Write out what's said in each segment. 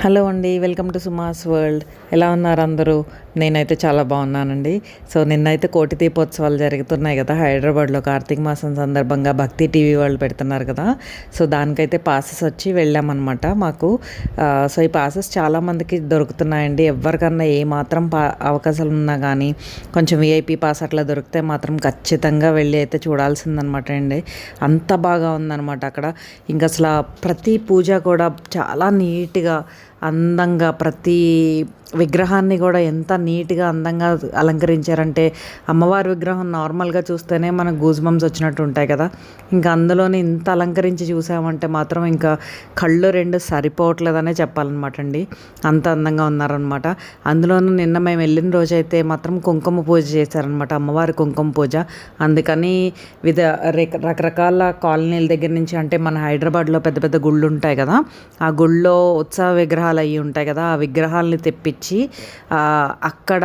Hello అండి welcome to సుమాస్ world. ఎలా ఉన్నారు అందరూ? నేనైతే చాలా బాగున్నానండి. సో నిన్నైతే కోటి దీపోత్సవాలు జరుగుతున్నాయి కదా హైదరాబాద్లో కార్తీక మాసం సందర్భంగా భక్తి టీవీ వాళ్ళు పెడుతున్నారు కదా. సో దానికైతే పాసెస్ వచ్చి వెళ్ళామన్నమాట మాకు. సో ఈ పాసెస్ చాలామందికి దొరుకుతున్నాయండి. ఎవరికన్నా ఏ మాత్రం పా అవకాశాలు ఉన్నా కానీ కొంచెం విఐపి పాస్ అట్లా దొరికితే మాత్రం ఖచ్చితంగా వెళ్ళి అయితే చూడాల్సిందనమాట అండి. అంత బాగా ఉందన్నమాట అక్కడ. ఇంకా అసలు ప్రతి పూజ కూడా చాలా నీట్గా అందంగా ప్రతి విగ్రహాన్ని కూడా ఎంత నీట్గా అందంగా అలంకరించారంటే అమ్మవారి విగ్రహం నార్మల్గా చూస్తేనే మనకు గూజ్బంస్ వచ్చినట్టు ఉంటాయి కదా. ఇంకా అందులోనే ఇంత అలంకరించి చూసామంటే మాత్రం ఇంకా కళ్ళు రెండు సరిపోవట్లేదనే చెప్పాలన్నమాట అండి. అంత అందంగా ఉన్నారనమాట అందులోనూ నిన్న మేము వెళ్ళిన రోజైతే మాత్రం కుంకుమ పూజ చేశారనమాట అమ్మవారి కుంకుమ పూజ. అందుకని వివిధ రకరకాల కాలనీల దగ్గర నుంచి అంటే మన హైదరాబాద్లో పెద్ద పెద్ద గుళ్ళు ఉంటాయి కదా. ఆ గుళ్ళో ఉత్సవ విగ్రహాలు అవి ఉంటాయి కదా. ఆ విగ్రహాలని తెప్పి ఆ, అక్కడ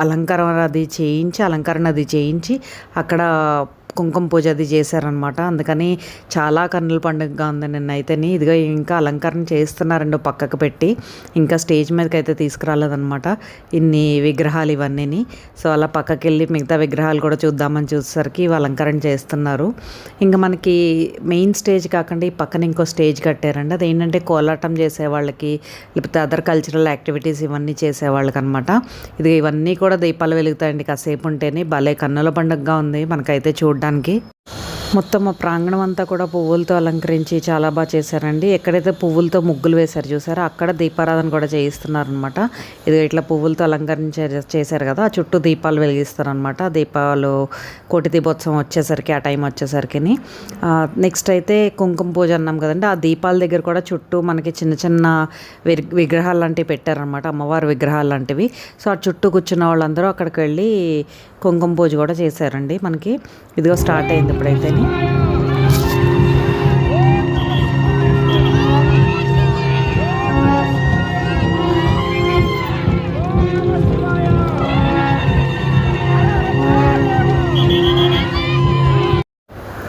అలంకరణ అది చేయించి అలంకరణ అది చేయించి అక్కడ కుంకుమ పూజ అది చేశారనమాట అందుకని చాలా కన్నుల పండుగగా ఉంది నిన్నైతేని. ఇదిగో ఇంకా అలంకరణ చేస్తున్నారండి పక్కకు పెట్టి. ఇంకా స్టేజ్ మీదకి అయితే తీసుకురాలేదనమాట ఇన్ని విగ్రహాలు ఇవన్నీని. సో అలా పక్కకి వెళ్ళి మిగతా విగ్రహాలు కూడా చూద్దామని చూసేసరికి ఇవి అలంకరణ చేస్తున్నారు. ఇంకా మనకి మెయిన్ స్టేజ్ కాకుండా ఈ పక్కన ఇంకో స్టేజ్ కట్టారండి. అదేంటంటే కోలాటం చేసే వాళ్ళకి లేకపోతే అదర్ కల్చరల్ యాక్టివిటీస్ ఇవన్నీ చేసేవాళ్ళకి అనమాట ఇది ఇవన్నీ కూడా దీపాలు వెలుగుతాయండి. కాసేపు ఉంటేనే భలే కన్నుల పండుగగా ఉంది. మనకైతే చూడడానికి సంతానానికి మొత్తం ప్రాంగణం అంతా కూడా పువ్వులతో అలంకరించి చాలా బాగా చేశారండి. ఎక్కడైతే పువ్వులతో ముగ్గులు వేశారు చూసారో అక్కడ దీపారాధన కూడా చేయిస్తున్నారనమాట ఇది ఇట్లా పువ్వులతో అలంకరించే చేశారు కదా ఆ చుట్టూ దీపాలు వెలిగిస్తారనమాట దీపాలు కోటి దీపోత్సవం వచ్చేసరికి ఆ టైం వచ్చేసరికి నెక్స్ట్ అయితే కుంకుమ పూజ అన్నాం కదండి ఆ దీపాల దగ్గర కూడా చుట్టూ మనకి చిన్న చిన్న విగ్రహాలు లాంటివి పెట్టారనమాట అమ్మవారి విగ్రహాలు లాంటివి. సో ఆ చుట్టూ కూర్చున్న వాళ్ళందరూ అక్కడికి వెళ్ళి కుంకుమ పూజ కూడా చేశారండి మనకి. ఇదిగో స్టార్ట్ అయింది ఇప్పుడైతే. Thank you.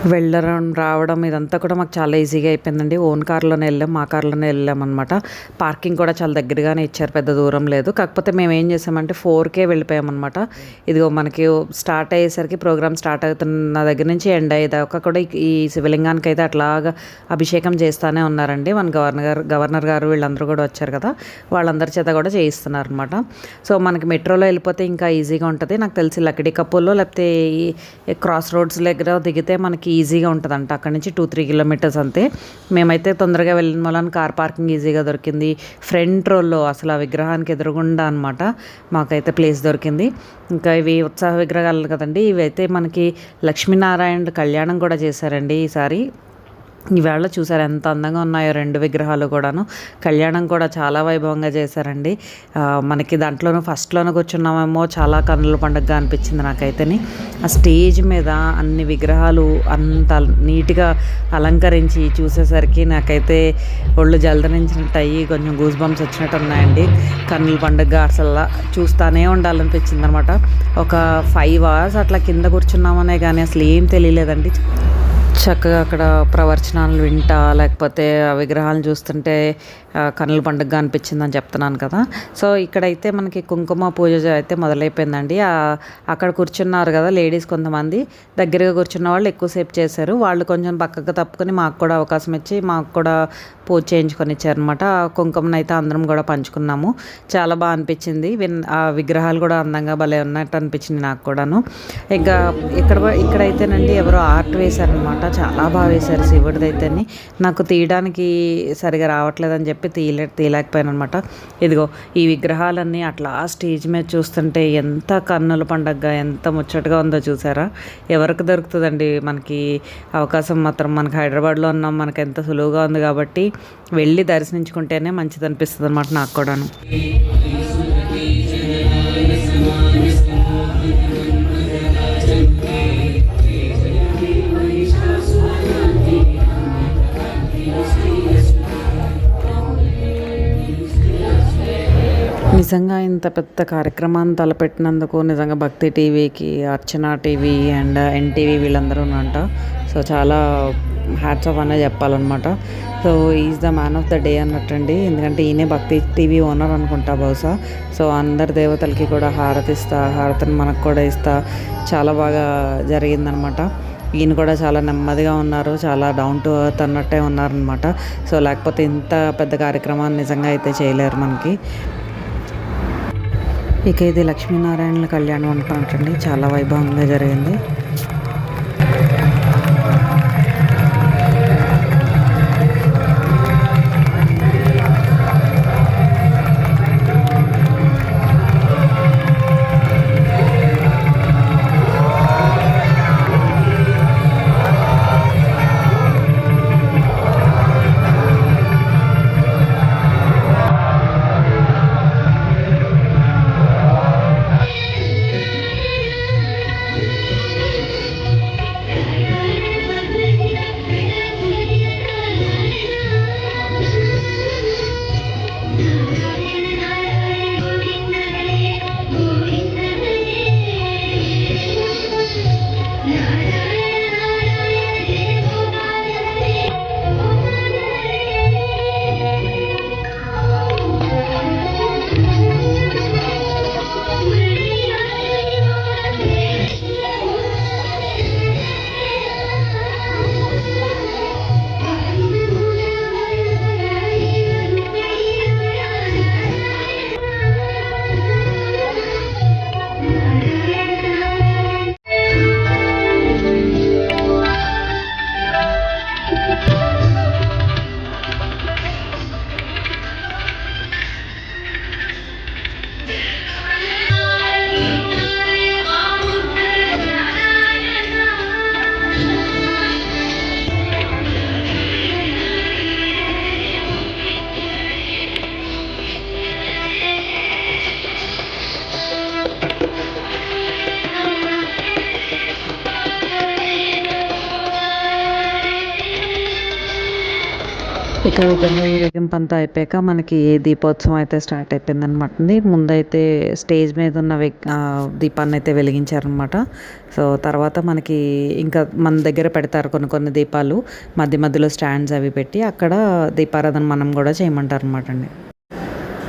వెళ్ళడం రావడం ఇదంతా కూడా మాకు చాలా ఈజీగా అయిపోయిందండి. ఓన్ కార్లోనే వెళ్ళాం మా కార్లోనే వెళ్ళాం అనమాట పార్కింగ్ కూడా చాలా దగ్గరగానే ఇచ్చారు పెద్ద దూరం లేదు. కాకపోతే మేము ఏం చేసామంటే ఫోర్కే వెళ్ళిపోయామన్నమాట ఇదిగో మనకి స్టార్ట్ అయ్యేసరికి ప్రోగ్రామ్ స్టార్ట్ అవుతున్న దగ్గర నుంచి ఎండ్ అయ్యేదాకా కూడా ఈ- శివలింగానికి అయితే అట్లాగా అభిషేకం చేస్తానే ఉన్నారండి. మన గవర్నర్ గారు గవర్నర్ గారు వీళ్ళందరూ కూడా వచ్చారు కదా. వాళ్ళందరి చేత కూడా చేయిస్తున్నారు అనమాట సో మనకి మెట్రోలో వెళ్ళిపోతే ఇంకా ఈజీగా ఉంటుంది. నాకు తెలిసి లక్కడి కప్పుల్లో లేకపోతే ఈ క్రాస్ రోడ్స్ దగ్గర దిగితే మనకి ఈజీగా ఉంటుందంట. అక్కడ నుంచి టూ త్రీ కిలోమీటర్స్ అంతే. మేమైతే తొందరగా వెళ్ళిన వలన కార్ పార్కింగ్ ఈజీగా దొరికింది. ఫ్రంట్ రోల్లో అసలు ఆ విగ్రహానికి ఎదురుగుండా అనమాట మాకైతే ప్లేస్ దొరికింది. ఇంకా ఇవి ఉత్సాహ విగ్రహాలు కదండి ఇవి అయితే మనకి లక్ష్మీనారాయణ కళ్యాణం కూడా చేశారండి ఈసారి. ఈవేళ చూసారు ఎంత అందంగా ఉన్నాయో రెండు విగ్రహాలు కూడాను. కళ్యాణం కూడా చాలా వైభవంగా చేశారండి. మనకి దాంట్లోనూ ఫస్ట్లోనూ కూర్చున్నామేమో చాలా కన్నుల పండుగగా అనిపించింది నాకైతేని. ఆ స్టేజ్ మీద అన్ని విగ్రహాలు అంత నీట్గా అలంకరించి చూసేసరికి నాకైతే ఒళ్ళు జలదరించినట్టు అయ్యి కొంచెం గూస్ బంప్స్ వచ్చినట్టు ఉన్నాయండి. కన్నుల పండుగ అసలు చూస్తానే ఉండాలనిపించింది అనమాట ఒక ఫైవ్ అవర్స్ అట్లా కింద కూర్చున్నామనే కానీ అసలు ఏం తెలియలేదండి. చక్కగా అక్కడ ప్రవచనాలు వింటా లేకపోతే ఆ విగ్రహాలను చూస్తుంటే కన్నుల పండుగగా అనిపించింది అని చెప్తున్నాను కదా. సో ఇక్కడైతే మనకి కుంకుమ పూజ అయితే మొదలైపోయిందండి. అక్కడ కూర్చున్నారు కదా లేడీస్ కొంతమంది. దగ్గరగా కూర్చున్న వాళ్ళు ఎక్కువసేపు చేశారు. వాళ్ళు కొంచెం పక్కకు తప్పుకొని మాకు కూడా అవకాశం ఇచ్చి మాకు కూడా పూజ చేయించుకొని ఇచ్చారనమాట ఆ కుంకుమను అయితే అందరం కూడా పంచుకున్నాము. చాలా బాగా అనిపించింది. విన్ ఆ విగ్రహాలు కూడా అందంగా భలే ఉన్నట్టు అనిపించింది నాకు కూడాను. ఇంకా ఇక్కడ ఇక్కడైతేనండి ఎవరో ఆర్ట్ వేశారనమాట చాలా బాగా వేశారు శివుడిది అయితేని. నాకు తీయడానికి సరిగా రావట్లేదని చెప్పి తీయలే తీయలేకపోయాను అనమాట ఇదిగో ఈ విగ్రహాలన్నీ అట్లా స్టేజ్ మీద చూస్తుంటే ఎంత కన్నుల పండగగా ఎంత ముచ్చటగా ఉందో చూసారా? ఎవరికి దొరుకుతుందండి మనకి అవకాశం మాత్రం? మనకి హైదరాబాద్లో ఉన్నాం మనకి ఎంత సులువుగా ఉంది కాబట్టి వెళ్ళి దర్శించుకుంటేనే మంచిది అనిపిస్తుంది అనమాట నాకు కూడాను. నిజంగా ఇంత పెద్ద కార్యక్రమాన్ని తలపెట్టినందుకు నిజంగా భక్తి టీవీకి అర్చన టీవీ అండ్ ఎన్టీవీ వీళ్ళందరూ అంట సో చాలా హ్యాట్స్ ఆఫ్ అనే చెప్పాలన్నమాట. So is the man of the day అన్నట్టండి. ఎందుకంటే ఈయనే భక్తి టీవీ ఓనర్ అనుకుంటా బహుశా. సో అందరి దేవతలకి కూడా హారతి ఇస్తా హారతిని మనకు కూడా ఇస్తా. చాలా బాగా జరిగిందనమాట ఈయన కూడా చాలా నెమ్మదిగా ఉన్నారు చాలా డౌన్ టు ఎర్త్ అన్నట్టే ఉన్నారనమాట సో లేకపోతే ఇంత పెద్ద కార్యక్రమాన్ని నిజంగా అయితే చేయలేరు మనకి. ఇక ఇది లక్ష్మీనారాయణ కళ్యాణం అనుకుంటండి చాలా వైభవంగా జరిగింది. ఇక విధంగా ఊరేగింపు అంతా అయిపోయాక మనకి దీపోత్సవం అయితే స్టార్ట్ అయిపోయిందనమాట ముందైతే స్టేజ్ మీద ఉన్న దీపాన్ని అయితే వెలిగించారనమాట. సో తర్వాత మనకి ఇంకా మన దగ్గర పెడతారు కొన్ని కొన్ని దీపాలు. మధ్య మధ్యలో స్టాండ్స్ అవి పెట్టి అక్కడ దీపారాధన మనం కూడా చేయమంటారు అనమాట అండి.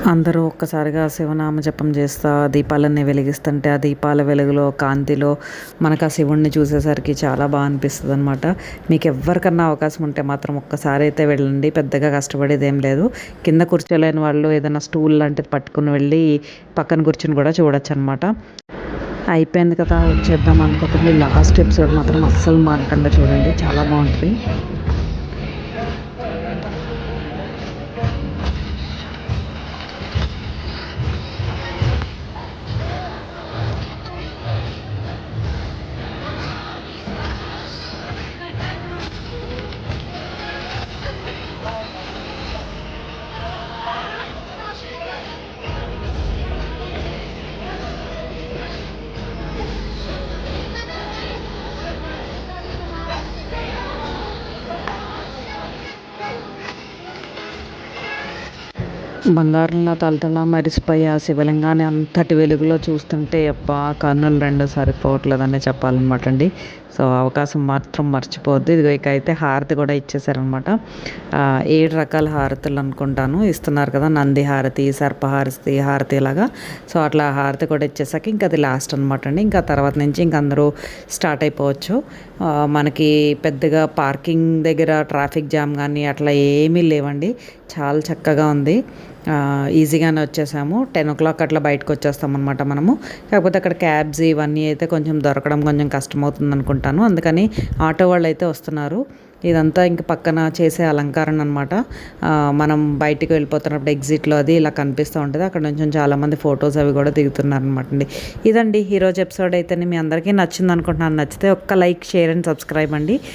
అందరూ ఒక్కసారిగా శివనామ జపం చేస్తా దీపాలన్నీ వెలిగిస్తుంటే ఆ దీపాల వెలుగులో కాంతిలో మనకు ఆ శివుణ్ణి చూసేసరికి చాలా బాగా అనిపిస్తుంది అనమాట మీకు ఎవరికన్నా అవకాశం ఉంటే మాత్రం ఒక్కసారి అయితే వెళ్ళండి. పెద్దగా కష్టపడేది ఏం లేదు. కింద కూర్చోలేని వాళ్ళు ఏదైనా స్టూల్ లాంటిది పట్టుకుని వెళ్ళి పక్కన కూర్చుని కూడా చూడొచ్చు అనమాట అయిపోయింది కదా వచ్చేద్దాం అనుకోకుండా లాస్ట్ ఎపిసోడ్ మాత్రం అస్సలు మానకుండా చూడండి. చాలా బాగుంటుంది. బంగారంలా తలతలా మరిసిపోయి ఆ శివలింగాన్ని అంతటి వెలుగులో చూస్తుంటే అబ్బా కన్నులు రెండు సరిపోవట్లేదని చెప్పాలన్నమాట అండి. సో అవకాశం మాత్రం మర్చిపోవద్దు. ఇదిగో ఇక అయితే హారతి కూడా ఇచ్చేసారనమాట ఏడు రకాల హారతులు అనుకుంటాను. ఇస్తున్నారు కదా నంది హారతి సర్పహారతి హారతి ఇలాగా. సో అట్లా హారతి కూడా ఇచ్చేసాక ఇంకా అది లాస్ట్ అనమాట అండి. ఇంకా తర్వాత నుంచి ఇంక అందరూ స్టార్ట్ అయిపోవచ్చు. మనకి పెద్దగా పార్కింగ్ దగ్గర ట్రాఫిక్ జామ్ కానీ అట్లా ఏమీ లేవండి. చాలా చక్కగా ఉంది. ఈజీగానే వచ్చేసాము. టెన్ ఓ క్లాక్ అట్లా బయటకు వచ్చేస్తాం అనమాట మనము. కాకపోతే అక్కడ క్యాబ్స్ ఇవన్నీ అయితే కొంచెం దొరకడం కొంచెం కష్టమవుతుంది అనుకుంటాను. అందుకని ఆటో వాళ్ళు అయితే వస్తున్నారు. ఇదంతా ఇంక పక్కన చేసే అలంకారం అనమాట మనం బయటికి వెళ్ళిపోతున్నప్పుడు ఎగ్జిట్లో అది ఇలా కనిపిస్తూ ఉంటుంది. అక్కడ నుంచి చాలామంది ఫొటోస్ అవి కూడా దిగుతున్నారనమాట అండి. ఇదండి ఈరోజు ఎపిసోడ్ అయితే మీ అందరికీ నచ్చింది అనుకుంటున్నాను. నచ్చితే ఒక్క లైక్ షేర్ అండ్ సబ్స్క్రైబ్ అండి.